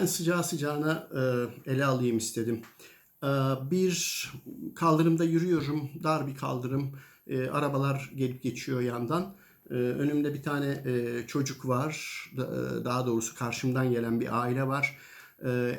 Ben sıcağı sıcağına e, ele alayım istedim. E, bir kaldırımda yürüyorum, dar bir kaldırım. E, arabalar gelip geçiyor yandan. Önümde bir tane çocuk var. Da- Daha doğrusu karşımdan gelen bir aile var.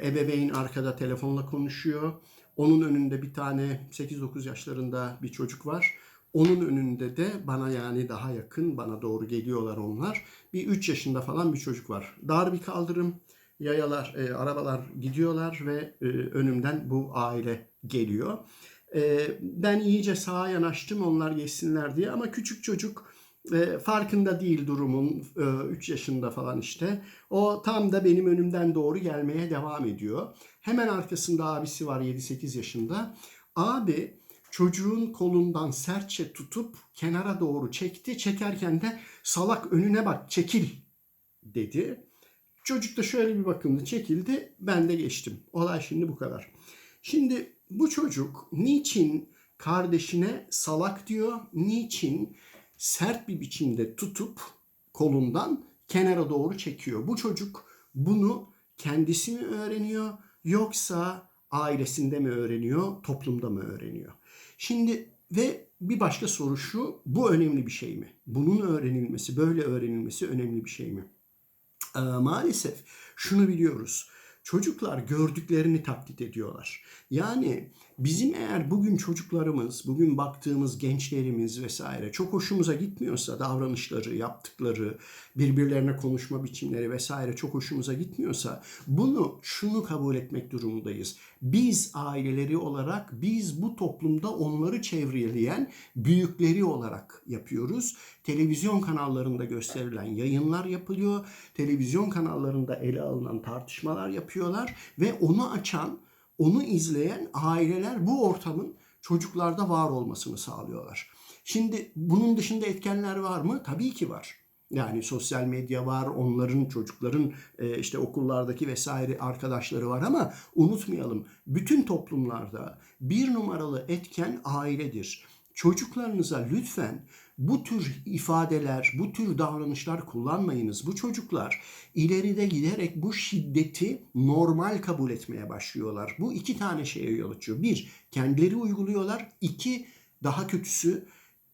Ebeveyn arkada telefonla konuşuyor. Onun önünde bir tane 8-9 yaşlarında bir çocuk var. Onun önünde de bana yani daha yakın bana doğru geliyorlar onlar. Bir 3 yaşında falan bir çocuk var. Dar bir kaldırım yayalar, e, arabalar gidiyorlar ve e, önümden bu aile geliyor. E, ben iyice sağa yanaştım onlar geçsinler diye ama küçük çocuk e, farkında değil durumun 3 yaşında falan işte. O tam da benim önümden doğru gelmeye devam ediyor. Hemen arkasında abisi var 7-8 yaşında. Abi çocuğun kolundan sertçe tutup kenara doğru çekti. Çekerken de salak önüne bak çekil dedi. Çocuk da şöyle bir bakımda çekildi. Ben de geçtim. Olay şimdi bu kadar. Şimdi bu çocuk niçin kardeşine salak diyor? Niçin sert bir biçimde tutup kolundan kenara doğru çekiyor? Bu çocuk bunu kendisi mi öğreniyor yoksa ailesinde mi öğreniyor, toplumda mı öğreniyor? Şimdi ve bir başka soru şu, bu önemli bir şey mi? Bunun öğrenilmesi, böyle öğrenilmesi önemli bir şey mi? Ee, maalesef şunu biliyoruz. Çocuklar gördüklerini taklit ediyorlar. Yani bizim eğer bugün çocuklarımız, bugün baktığımız gençlerimiz vesaire çok hoşumuza gitmiyorsa davranışları, yaptıkları, birbirlerine konuşma biçimleri vesaire çok hoşumuza gitmiyorsa bunu şunu kabul etmek durumundayız. Biz aileleri olarak biz bu toplumda onları çevreleyen büyükleri olarak yapıyoruz. Televizyon kanallarında gösterilen yayınlar yapılıyor. Televizyon kanallarında ele alınan tartışmalar yapıyorlar ve onu açan, onu izleyen aileler bu ortamın çocuklarda var olmasını sağlıyorlar. Şimdi bunun dışında etkenler var mı? Tabii ki var. Yani sosyal medya var, onların çocukların e, işte okullardaki vesaire arkadaşları var ama unutmayalım bütün toplumlarda bir numaralı etken ailedir. Çocuklarınıza lütfen bu tür ifadeler, bu tür davranışlar kullanmayınız. Bu çocuklar ileride giderek bu şiddeti normal kabul etmeye başlıyorlar. Bu iki tane şeye yol açıyor. Bir, kendileri uyguluyorlar. İki, daha kötüsü,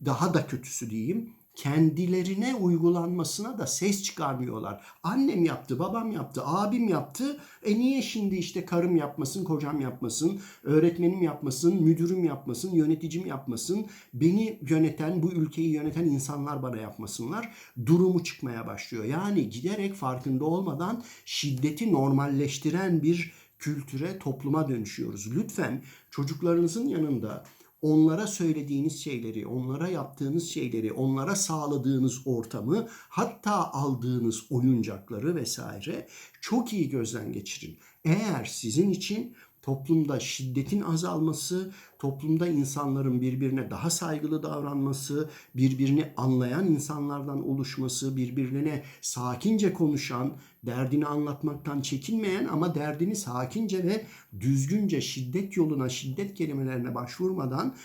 daha da kötüsü diyeyim kendilerine uygulanmasına da ses çıkarmıyorlar. Annem yaptı, babam yaptı, abim yaptı. E niye şimdi işte karım yapmasın, kocam yapmasın, öğretmenim yapmasın, müdürüm yapmasın, yöneticim yapmasın, beni yöneten, bu ülkeyi yöneten insanlar bana yapmasınlar. Durumu çıkmaya başlıyor. Yani giderek farkında olmadan şiddeti normalleştiren bir kültüre, topluma dönüşüyoruz. Lütfen çocuklarınızın yanında onlara söylediğiniz şeyleri, onlara yaptığınız şeyleri, onlara sağladığınız ortamı, hatta aldığınız oyuncakları vesaire çok iyi gözden geçirin. Eğer sizin için toplumda şiddetin azalması, toplumda insanların birbirine daha saygılı davranması, birbirini anlayan insanlardan oluşması, birbirine sakince konuşan, derdini anlatmaktan çekinmeyen ama derdini sakince ve düzgünce şiddet yoluna, şiddet kelimelerine başvurmadan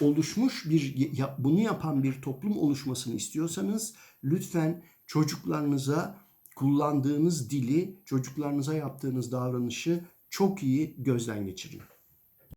oluşmuş bir bunu yapan bir toplum oluşmasını istiyorsanız lütfen çocuklarınıza kullandığınız dili, çocuklarınıza yaptığınız davranışı çok iyi gözden geçirin.